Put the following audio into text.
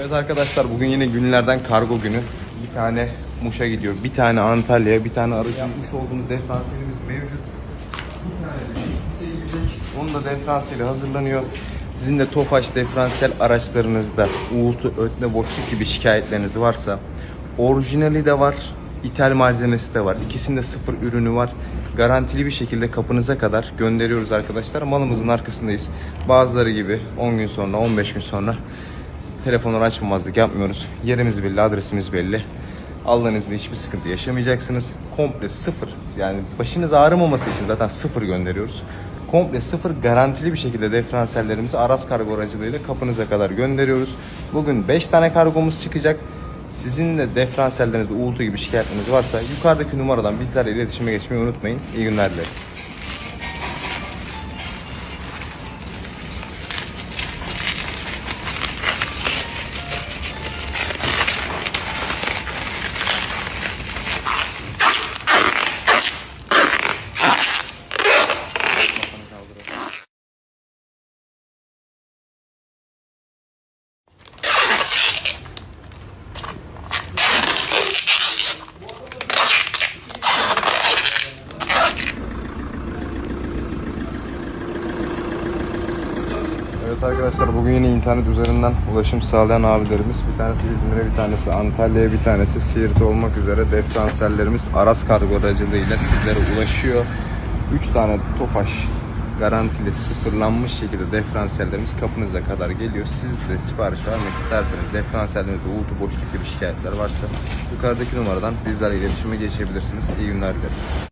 Evet arkadaşlar bugün yine günlerden kargo günü. Bir tane Muş'a gidiyor, bir tane Antalya'ya, bir tane aracı yapmış olduğumuz diferansiyelimiz mevcut. Bir tane de Bitlis'e gidecek. Onun da diferansiyeli hazırlanıyor. Sizin de Tofaş diferansiyel araçlarınızda uğultu, ötme, boşluk gibi şikayetleriniz varsa orijinali de var, ithal malzemesi de var. İkisinde sıfır ürünü var. Garantili bir şekilde kapınıza kadar gönderiyoruz arkadaşlar. Malımızın arkasındayız. Bazıları gibi 10 gün sonra, 15 gün sonra telefonları açmamazlık yapmıyoruz. Yerimiz belli, adresimiz belli. Allah'ın izniyle hiçbir sıkıntı yaşamayacaksınız. Komple sıfır. Yani başınız ağrımaması için zaten sıfır gönderiyoruz. Komple sıfır garantili bir şekilde diferansiyellerimizi Aras kargo aracılığıyla kapınıza kadar gönderiyoruz. Bugün 5 tane kargomuz çıkacak. Sizin de diferansiyellerinizde uğultu gibi şikayetleriniz varsa yukarıdaki numaradan bizlerle iletişime geçmeyi unutmayın. İyi günler dilerim. Evet arkadaşlar bugün yine internet üzerinden ulaşım sağlayan abilerimiz bir tanesi İzmir'e bir tanesi Antalya'ya bir tanesi Siirt'e olmak üzere diferansiyellerimiz Aras kargo aracılığıyla sizlere ulaşıyor. 3 tane Tofaş garantili sıfırlanmış şekilde diferansiyellerimiz kapınıza kadar geliyor. Siz de sipariş vermek isterseniz diferansiyellerinizde uğultu boşluk gibi şikayetler varsa yukarıdaki numaradan bizlerle iletişime geçebilirsiniz. İyi günler dilerim.